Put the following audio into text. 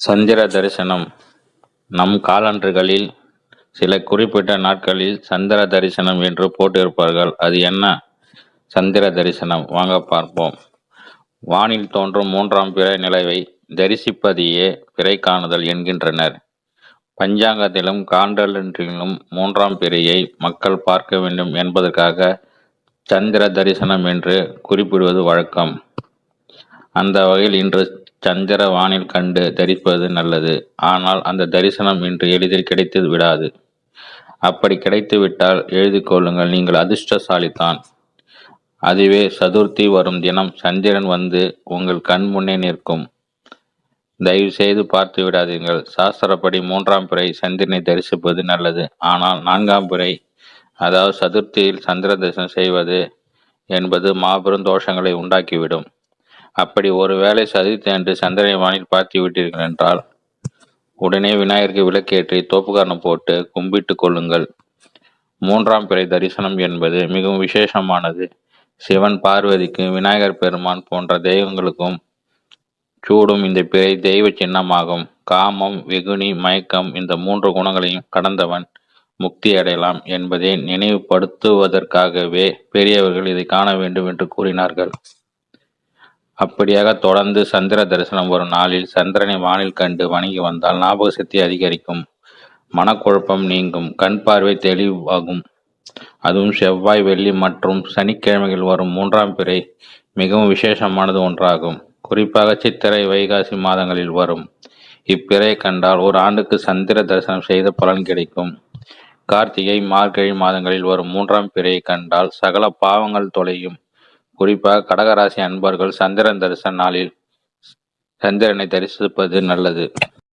சந்திர தரிசனம். நம் காலண்டர்களில் சில குறிப்பிட்ட நாட்களில் சந்திர தரிசனம் என்று போட்டிருப்பார்கள். அது என்ன? சந்திர தரிசனம். வாங்க பார்ப்போம். வானில் தோன்றும் மூன்றாம் பிறை நிலவை தரிசிப்பதையே பிறை காணுதல் என்கின்றனர். பஞ்சாங்கத்திலும் காண்டலன்றிலும் மூன்றாம் பிறையை மக்கள் பார்க்க வேண்டும் என்பதற்காக சந்திர தரிசனம் என்று குறிப்பிடுவது வழக்கம். அந்த வகையில் இன்று சந்திர வானில் கண்டு தரிப்பது நல்லது. ஆனால் அந்த தரிசனம் இன்று எளிதில் கிடைத்து விடாது. அப்படி கிடைத்து விட்டால் கொள்ளுங்கள் நீங்கள் அதிர்ஷ்டசாலித்தான். அதுவே சதுர்த்தி வரும் தினம் சந்திரன் வந்து உங்கள் கண் முன்னே நிற்கும். தயவு செய்து பார்த்து விடாதீர்கள். சாஸ்திரப்படி மூன்றாம் பிறை சந்திரனை தரிசிப்பது நல்லது. ஆனால் நான்காம் பிறை அதாவது சதுர்த்தியில் சந்திர தரிசனம் செய்வது என்பது மாபெரும் தோஷங்களை உண்டாக்கிவிடும். அப்படி ஒருவேளை சதித்து என்று சந்திரனை வானில் பார்த்து விட்டீர்கள் என்றால் உடனே விநாயகருக்கு விளக்கேற்றி தோப்புக்காரணம் போட்டு கும்பிட்டு கொள்ளுங்கள். மூன்றாம் பிறை தரிசனம் என்பது மிகவும் விசேஷமானது. சிவன் பார்வதிக்கு விநாயகர் பெருமான் போன்ற தெய்வங்களுக்கும் சூடும் இந்த பிறை தெய்வ சின்னமாகும். காமம் வெகுனி மயக்கம் இந்த மூன்று குணங்களையும் கடந்தவன் முக்தி அடையலாம் என்பதை நினைவுபடுத்துவதற்காகவே பெரியவர்கள் இதை காண வேண்டும் என்று கூறினார்கள். அப்படியாக தொடர்ந்து சந்திர தரிசனம் வரும் நாளில் சந்திரனை வானில் கண்டு வணங்கி வந்தால் ஞாபக சக்தி அதிகரிக்கும். மனக்குழப்பம் நீங்கும். கண் பார்வை தெளிவாகும். அதுவும் செவ்வாய் வெள்ளி மற்றும் சனிக்கிழமைகள் வரும் மூன்றாம் பிறை மிகவும் விசேஷமானது ஒன்றாகும். குறிப்பாக சித்திரை வைகாசி மாதங்களில் வரும். இப்பிறையை கண்டால் ஒரு ஆண்டுக்கு சந்திர தரிசனம் செய்த பலன் கிடைக்கும். கார்த்திகை மார்கழி மாதங்களில் வரும் மூன்றாம் பிறையை கண்டால் சகல பாவங்கள் தொலையும். குறிப்பாக கடகராசி அன்பர்கள் சந்திரன் தரிசன நாளில் சந்திரனை தரிசிப்பது நல்லது.